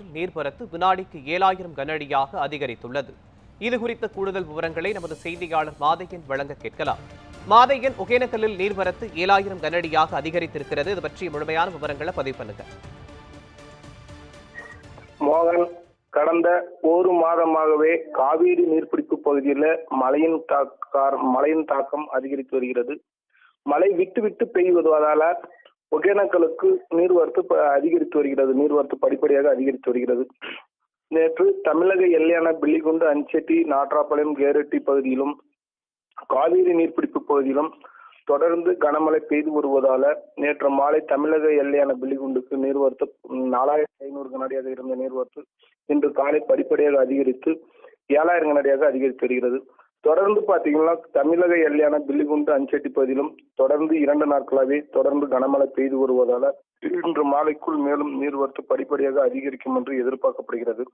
நீர்வரத்து வினாடிக்கு ஏழாயிரம் கனஅடியாக அதிகரித்துள்ளது. இது குறித்த கூடுதல் விவரங்களை நமது செய்தியாளர் மாதையன் வழங்க கேட்கலாம். மாதையன் ஒகேனக்கல்லில் நீர்வரத்து ஏழாயிரம் கனஅடியாக அதிகரித்திருக்கிறது. இது பற்றிய முழுமையான விவரங்களை பதிவு பண்ணுங்க. மோகன் கடந்த ஒரு மாதமாகவே காவேரி நீர்பிடிப்பு பகுதியில் மழையின் தாக்கார் மழையின் தாக்கம் அதிகரித்து வருகிறது. மழை விட்டு விட்டு பெய்வதால ஒகேனக்கலுக்கு நீர்வரத்து அதிகரித்து வருகிறது. நீர்வரத்து படிப்படியாக அதிகரித்து வருகிறது. நேற்று தமிழக எல்லையான பில்லிகுண்டு அஞ்செட்டி நாட்ராப்பாளையம் கேரட்டி பகுதியிலும் காவிரி நீர்பிடிப்பு பகுதியிலும் தொடர்ந்து கனமழை பெய்து வருவதால நேற்று மாலை தமிழக எல்லையான பில்லிகுண்டுக்கு நீர்வரத்து நாலாயிரத்தி ஐநூறு கனடியாக இருந்த நீர்வரத்து இன்று காலை படிப்படியாக அதிகரித்து ஏழாயிரம் கனடியாக அதிகரித்து வருகிறது. தொடர்ந்து பாத்தீங்கன்னா தமிழக எல்லையான பில்லிகுண்டு அஞ்செட்டி பகுதியிலும் தொடர்ந்து இரண்டு நாட்களாகவே தொடர்ந்து கனமழை பெய்து வருவதால இன்று மாலைக்குள் மேலும் நீர்வரத்து படிப்படியாக அதிகரிக்கும் என்று எதிர்பார்க்கப்படுகிறது.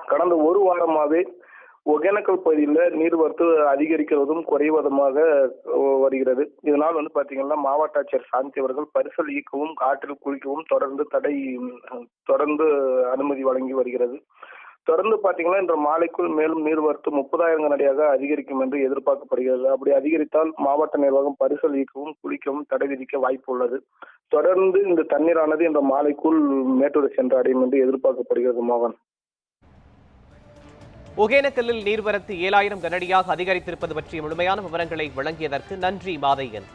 கடந்த ஒரு வாரமாவே ஒகேனக்கல் பகுதியில் நீர்வரத்து அதிகரிக்கிறதும் குறைவதுமாக வருகிறது. இதனால் வந்து பாத்தீங்கன்னா மாவட்ட ஆட்சியர் சாந்தி அவர்கள் பரிசல் ஈக்கவும் காற்றில் குளிக்கவும் தொடர்ந்து தடை தொடர்ந்து அனுமதி வழங்கி வருகிறது. தொடர்ந்து பாத்தீங்கன்னா இன்று மாலைக்குள் மேலும் நீர்வரத்து முப்பதாயிரம் கனடியாக அதிகரிக்கும் என்று எதிர்பார்க்கப்படுகிறது. அப்படி அதிகரித்தால் மாவட்ட நிர்வாகம் பரிசல் இயக்கவும் குளிக்கவும் தடை விதிக்க வாய்ப்பு உள்ளது. தொடர்ந்து இந்த தண்ணீரானது இன்று மாலைக்குள் மேட்டூர் சென்றடையும் என்று எதிர்பார்க்கப்படுகிறது மோகன். ஒகேனக்கல்லில் நீர்வரத்து ஏழாயிரம் கனடியாக அதிகரித்திருப்பது பற்றிய முழுமையான விவரங்களை வழங்கியதற்கு நன்றி மாதையன்.